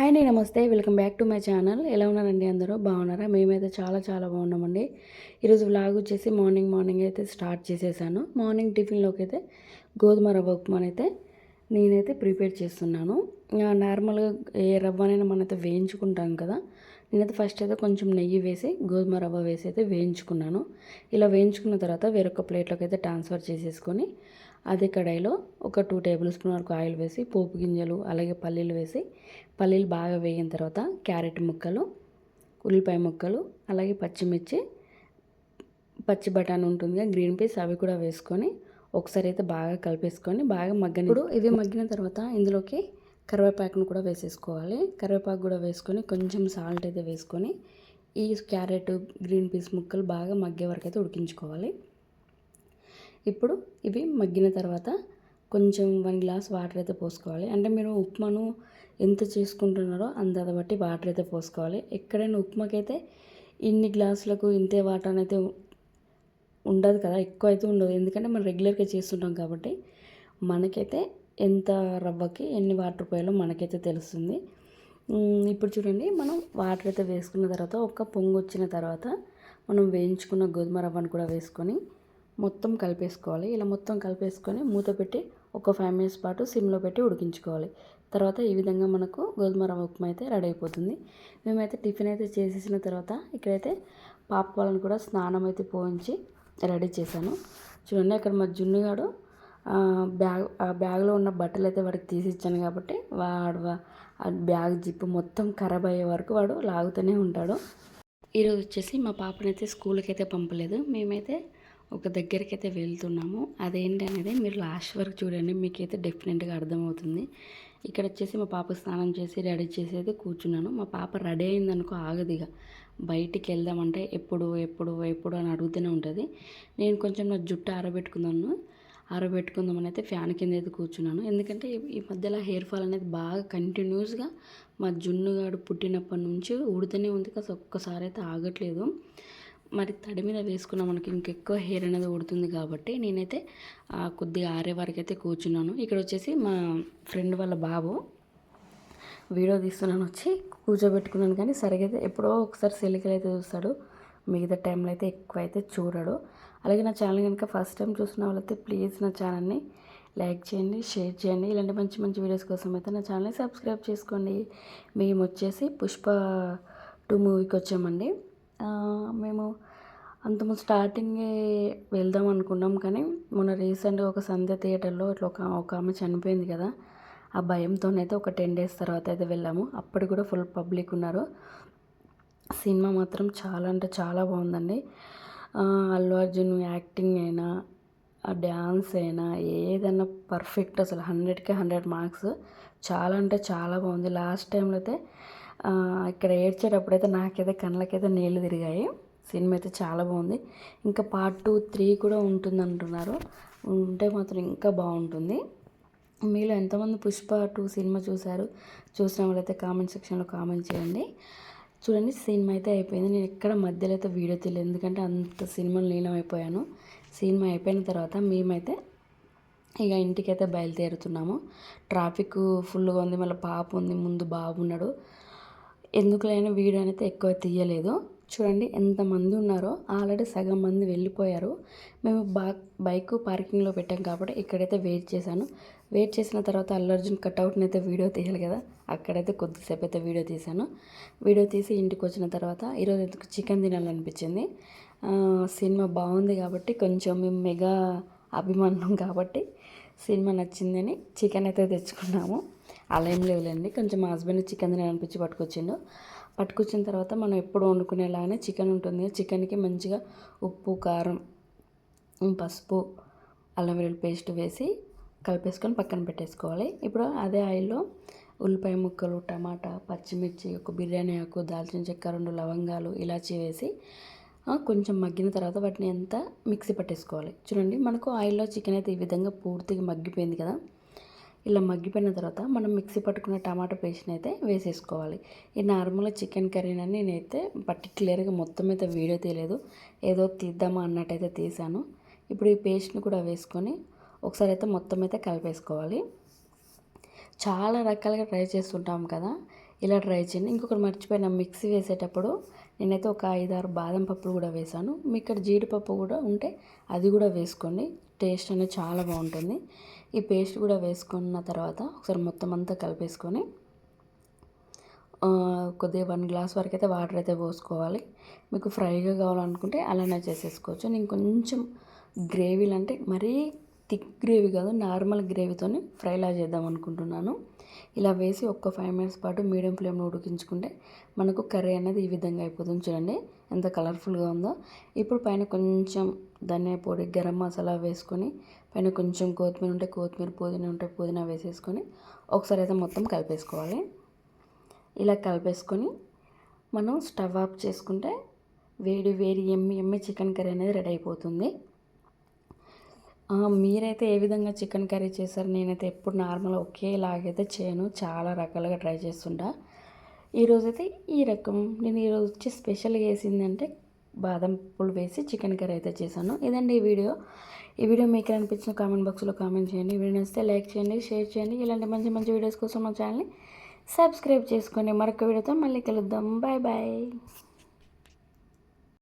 Hi అండి నమస్తే. Welcome back to my channel. ఎలా ఉన్నారండి అందరూ? బాగున్నారా? మేమైతే చాలా చాలా బాగున్నామండి. ఈరోజు వ్లాగ్ వచ్చేసి మార్నింగ్ మార్నింగ్ అయితే స్టార్ట్ చేసేసాను. మార్నింగ్ టిఫిన్లోకి అయితే గోధుమ రవ్వ ఉప్మాని అయితే నేనైతే ప్రిపేర్ చేస్తున్నాను. నార్మల్గా ఏ రవ్వనైనా మనైతే వేయించుకుంటాం కదా నేనైతే ఫస్ట్ అయితే కొంచెం నెయ్యి వేసి గోధుమ రవ్వ వేసి అయితే వేయించుకున్నాను. ఇలా వేయించుకున్న తర్వాత వేరొక ప్లేట్లోకి అయితే ట్రాన్స్ఫర్ చేసేసుకొని అదే కడాయిలో ఒక టూ టేబుల్ స్పూన్ వరకు ఆయిల్ వేసి పోపు గింజలు అలాగే పల్లీలు వేసి పల్లీలు బాగా వేగిన తర్వాత క్యారెట్ ముక్కలు ఉల్లిపాయ ముక్కలు అలాగే పచ్చిమిర్చి పచ్చి బఠానీ ఉంటుంది గ్రీన్ పీస్ అవి కూడా వేసుకొని ఒకసారి అయితే బాగా కలిపేసుకొని బాగా మగ్గని ఇప్పుడు ఇవి మగ్గిన తర్వాత ఇందులోకి కరివేపాకును కూడా వేసేసుకోవాలి. కరివేపాకు కూడా వేసుకొని కొంచెం సాల్ట్ అయితే వేసుకొని ఈ క్యారెట్ గ్రీన్ పీస్ ముక్కలు బాగా మగ్గే వరకు అయితే ఉడికించుకోవాలి. ఇప్పుడు ఇవి మగ్గిన తర్వాత కొంచెం వన్ గ్లాస్ వాటర్ అయితే పోసుకోవాలి. అంటే మీరు ఉప్మాను ఎంత చేసుకుంటున్నారో అంత బట్టి వాటర్ అయితే పోసుకోవాలి. ఎక్కడైనా ఉప్మాకైతే ఇన్ని గ్లాసులకు ఇంతే వాటర్ అయితే ఉండదు కదా ఎక్కువ అయితే ఉండదు. ఎందుకంటే మనం రెగ్యులర్గా చేస్తుంటాం కాబట్టి మనకైతే ఎంత రవ్వకి ఎన్ని వాటర్ పోయాలో మనకైతే తెలుస్తుంది. ఇప్పుడు చూడండి మనం వాటర్ అయితే వేసుకున్న తర్వాత ఒక పొంగు వచ్చిన తర్వాత మనం వేయించుకున్న గోధుమ రవ్వను కూడా వేసుకొని మొత్తం కలిపేసుకోవాలి. ఇలా మొత్తం కలిపేసుకొని మూత పెట్టి ఒక ఫైవ్ మినిట్స్ పాటు సిమ్లో పెట్టి ఉడికించుకోవాలి. తర్వాత ఈ విధంగా మనకు గోధుమ రవ్వ ఉప్మా అయితే రెడీ అయిపోతుంది. మేమైతే టిఫిన్ అయితే చేసేసిన తర్వాత ఇక్కడైతే పాప వాళ్ళని కూడా స్నానం అయితే పోయించి రెడీ చేశాను. చూడండి అక్కడ మా జున్నుగాడు బ్యాగ్ ఆ బ్యాగ్లో ఉన్న బట్టలు అయితే వాడికి తీసి ఇచ్చాను కాబట్టి వాడు వా- ఆ బ్యాగ్ జిప్పు మొత్తం ఖరాబ్ అయ్యే వరకు వాడు లాగుతూనే ఉంటాడు. ఈరోజు వచ్చేసి మా పాపనైతే స్కూల్కి అయితే పంపలేదు. మేమైతే ఒక దగ్గరికి అయితే వెళ్తున్నాము. అదేంటి అనేది మీరు లాస్ట్ వరకు చూడండి మీకైతే డెఫినెట్గా అర్థమవుతుంది. ఇక్కడ వచ్చేసి మా పాప స్నానం చేసి రెడీ చేసి అయితే కూర్చున్నాను. మా పాప రెడీ అయిందనుకో ఆగదు ఇక. బయటికి వెళ్దామంటే ఎప్పుడు ఎప్పుడు ఎప్పుడు అని అడుగుతూనే ఉంటుంది. నేను కొంచెం నా జుట్టు ఆరబెట్టుకున్నాను. ఆరబెట్టుకుందామని అయితే ఫ్యాన్ కింద అయితే కూర్చున్నాను. ఎందుకంటే ఈ- మధ్యలో హెయిర్ ఫాల్ అనేది బాగా కంటిన్యూస్గా మా జున్నుగాడు పుట్టినప్పటి నుంచి ఉడుతూనే ఉంది. కాస్త ఒక్కసారి అయితే ఆగట్లేదు. మరి తడి మీద వేసుకున్న మనకి ఇంకెక్కువ హెయిర్ అనేది ఉడుతుంది కాబట్టి నేనైతే కొద్దిగా ఆరే వరకు అయితే కూర్చున్నాను. ఇక్కడ వచ్చేసి మా ఫ్రెండ్ వాళ్ళ బాబు వీడియో తీస్తున్నాను. వచ్చి కూర్చోబెట్టుకున్నాను. కానీ సరిగ్గా అయితే ఎప్పుడో ఒకసారి సెలికలు అయితే చూస్తాడు. మిగతా టైంలో అయితే ఎక్కువ అయితే చూడడు. అలాగే నా ఛానల్ కనుక ఫస్ట్ టైం చూసిన వాళ్ళైతే ప్లీజ్ నా ఛానల్ని లైక్ చేయండి షేర్ చేయండి. ఇలాంటి మంచి మంచి వీడియోస్ కోసం అయితే నా ఛానల్ని సబ్స్క్రైబ్ చేసుకోండి. మేము వచ్చేసి పుష్ప టూ మూవీకి వచ్చామండి. మేము అంతము స్టార్టింగే వెళ్దాం అనుకున్నాం కానీ మొన్న రీసెంట్గా ఒక సంధ్య థియేటర్లో ఇట్లా ఒక ఒక ఆమె చనిపోయింది కదా ఆ భయంతోనైతే ఒక టెన్ డేస్ తర్వాత అయితే వెళ్ళాము. అప్పుడు కూడా ఫుల్ పబ్లిక్ ఉన్నారు. సినిమా మాత్రం చాలా అంటే చాలా బాగుందండి. అల్లు అర్జున్ యాక్టింగ్ అయినా ఆ డ్యాన్స్ అయినా ఏదైనా పర్ఫెక్ట్ అసలు హండ్రెడ్కి హండ్రెడ్ మార్క్స్. చాలా అంటే చాలా బాగుంది. లాస్ట్ టైంలో అయితే ఇక్కడ ఏడ్చేటప్పుడైతే నాకైతే కళ్ళకైతే నీళ్ళు తిరిగాయి. సినిమా అయితే చాలా బాగుంది. ఇంకా పార్ట్ టూ త్రీ కూడా ఉంటుంది అంటున్నారు ఉంటే మాత్రం ఇంకా బాగుంటుంది. మీలో ఎంతమంది పుష్ప టూ సినిమా చూశారు? చూసిన వాళ్ళైతే కామెంట్ సెక్షన్లో కామెంట్ చేయండి. చూడండి సినిమా అయితే అయిపోయింది. నేను ఎక్కడ మధ్యలో అయితే వీడియో తెలియదు ఎందుకంటే అంత సినిమాలు అయిపోయాను సినిమా అయిపోయిన తర్వాత మేమైతే ఇక ఇంటికైతే బయలుదేరుతున్నాము. ట్రాఫిక్ ఫుల్గా ఉంది. మళ్ళీ పాప ఉంది. ముందు బాబు ఉన్నాడు. ఎందుకులైనా వీడియో అయితే ఎక్కువ తీయలేదు. చూడండి ఎంతమంది ఉన్నారో. ఆల్రెడీ సగం మంది వెళ్ళిపోయారు. మేము బా బైక్ పార్కింగ్లో పెట్టాం కాబట్టి ఇక్కడైతే వెయిట్ చేశాను. వెయిట్ చేసిన తర్వాత అల్లు అర్జున్ కట్అవుట్ని అయితే వీడియో తీయాలి కదా అక్కడైతే కొద్దిసేపు అయితే వీడియో తీశాను. వీడియో తీసి ఇంటికి వచ్చిన తర్వాత ఈరోజు ఎందుకు చికెన్ తినాలనిపించింది? సినిమా బాగుంది కాబట్టి కొంచెం మేము మెగా అభిమానం కాబట్టి సినిమా నచ్చిందని చికెన్ అయితే తెచ్చుకున్నాము. అలా ఏం లేవులేండి కొంచెం మా హస్బెండ్ చికెన్ తినాలనిపించి పట్టుకొచ్చిండు. పట్టుకొచ్చిన తర్వాత మనం ఎప్పుడు వండుకునేలాగానే చికెన్ ఉంటుంది. చికెన్కి మంచిగా ఉప్పు కారం పసుపు అల్లం వెల్లుల్లి పేస్ట్ వేసి కలిపేసుకొని పక్కన పెట్టేసుకోవాలి. ఇప్పుడు అదే ఆయిల్లో ఉల్లిపాయ ముక్కలు టమాటా పచ్చిమిర్చి ఒక బిర్యానీ ఆకు దాల్చిన చెక్క రెండు లవంగాలు ఇలాచీ వేసి కొంచెం మగ్గిన తర్వాత వాటిని అంతా మిక్సీ పట్టేసుకోవాలి. చూడండి మనకు ఆయిల్లో చికెన్ అయితే ఈ విధంగా పూర్తిగా మగ్గిపోయింది కదా. ఇలా మగ్గిపోయిన తర్వాత మనం మిక్సీ పట్టుకున్న టమాటా పేస్ట్ని అయితే వేసేసుకోవాలి. ఈ నార్మల్గా చికెన్ కర్రీని నేనైతే పర్టికులర్గా మొత్తం అయితే వీడియో తీయలేదు. ఏదో తీద్దామా అన్నట్టయితే తీసాను. ఇప్పుడు ఈ పేస్ట్ని కూడా వేసుకొని ఒకసారి అయితే మొత్తం అయితే కలిపేసుకోవాలి. చాలా రకాలుగా ట్రై చేస్తుంటాం కదా ఇలా ట్రై చేయండి. ఇంకొకటి మర్చిపోయిన మిక్సీ వేసేటప్పుడు నేనైతే ఒక ఐదారు బాదం పప్పులు కూడా వేసాను. మీ ఇక్కడ జీడిపప్పు కూడా ఉంటే అది కూడా వేసుకోండి. టేస్ట్ అనేది చాలా బాగుంటుంది. ఈ పేస్ట్ కూడా వేసుకున్న తర్వాత ఒకసారి మొత్తం అంతా కలిపేసుకొని కొద్దిగా వన్ గ్లాస్ వరకు అయితే వాటర్ అయితే పోసుకోవాలి. మీకు ఫ్రైగా కావాలనుకుంటే అలానే చేసేసుకోవచ్చు. నేను కొంచెం గ్రేవీలు అంటే మరీ థిక్ గ్రేవీ కాదు నార్మల్ గ్రేవీతోని ఫ్రైలా చేద్దాం అనుకుంటున్నాను. ఇలా వేసి ఒక్క ఫైవ్ మినిట్స్ పాటు మీడియం ఫ్లేమ్లో ఉడికించుకుంటే మనకు కర్రీ అనేది ఈ విధంగా అయిపోతుంది చూడండి. ఎంత కలర్ఫుల్గా ఉందో. ఇప్పుడు పైన కొంచెం ధనియా పొడి గరం మసాలా వేసుకొని పైన కొంచెం కొత్తిమీర ఉంటే కొత్తిమీర పుదీనా ఉంటే పుదీనా వేసేసుకొని ఒకసారి అయితే మొత్తం కలిపేసుకోవాలి. ఇలా కలిపేసుకొని మనం స్టవ్ ఆఫ్ చేసుకుంటే వేడి వేడి ఎమ్మి ఎమ్మి చికెన్ కర్రీ అనేది రెడీ అయిపోతుంది. మీరైతే ఏ విధంగా చికెన్ కర్రీ చేశారు? నేనైతే ఎప్పుడు నార్మల్ ఒకేలాగైతే చేయను. చాలా రకాలుగా ట్రై చేస్తుంటా. ఈరోజైతే ఈ రకం. నేను ఈరోజు వచ్చి స్పెషల్గా వేసిందంటే బాదం పులు వేసి చికెన్ కర్రీ అయితే చేశాను. ఇదండి ఈ వీడియో. ఈ వీడియో మీకు అనిపించిన కామెంట్ బాక్స్లో కామెంట్ చేయండి. వీడియో నచ్చితే లైక్ చేయండి షేర్ చేయండి. ఇలాంటి మంచి మంచి వీడియోస్ కోసం మా ఛానల్ని సబ్స్క్రైబ్ చేసుకోండి. మరొక వీడియోతో మళ్ళీ కలుద్దాం. Bye bye.